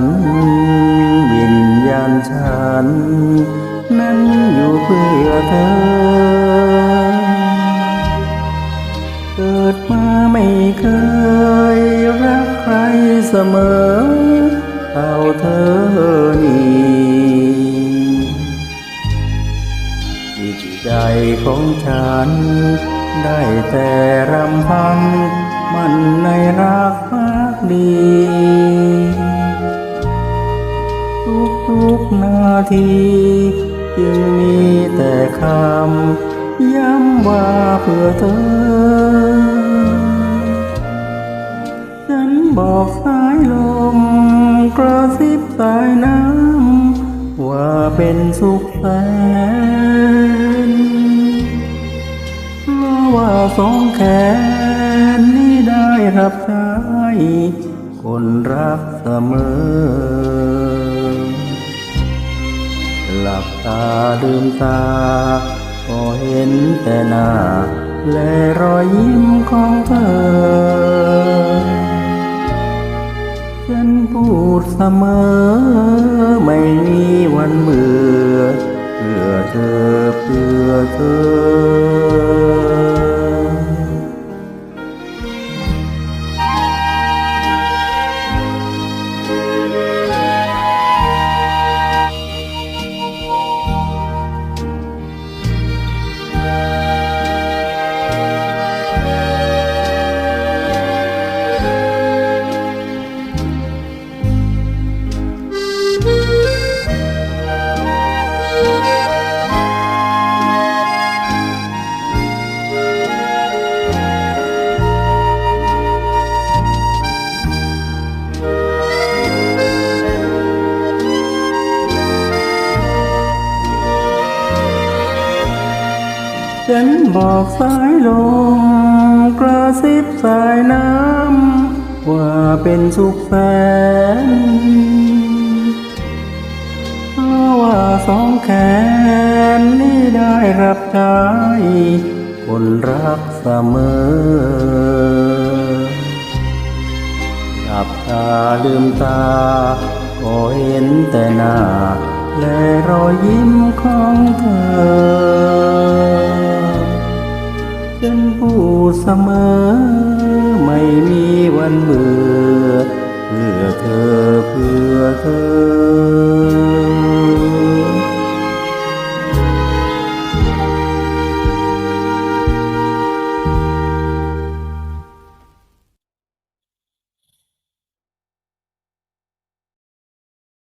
น วิญญาณฉัน นั้นอยู่เพื่อเธอ เกิดมาไม่เคยรักใครเสมอเท่าเธอนี่จิตใจของฉัน ได้แต่รำพันมันในรักมากดี ที จึงมีแต่คำย้ำว่าเพื่อเธอ ฉันบอกสายลมกระซิบสายน้ำ ว่าเป็นสุขแสนเพราะว่าสองแขนนี้ได้รับใช้คนรักเสมอ หลับตาลืมตา ก็เห็นแต่หน้า และรอยยิ้มของเธอ ฉันพูดเสมอ ไม่มีวันเบื่อเพื่อเธอเพื่อเธอ ฉันบอกสายลมกระซิบสายน้ำ ว่าเป็นสุขแสนเพราะว่าสองแขนนี้ได้รับใช้คนรักเสมอหลับตาลืมตาก็เห็นแต่หน้า และรอยยิ้มของเธอ ฉันพูดเสมอไม่มีวันเบื่อ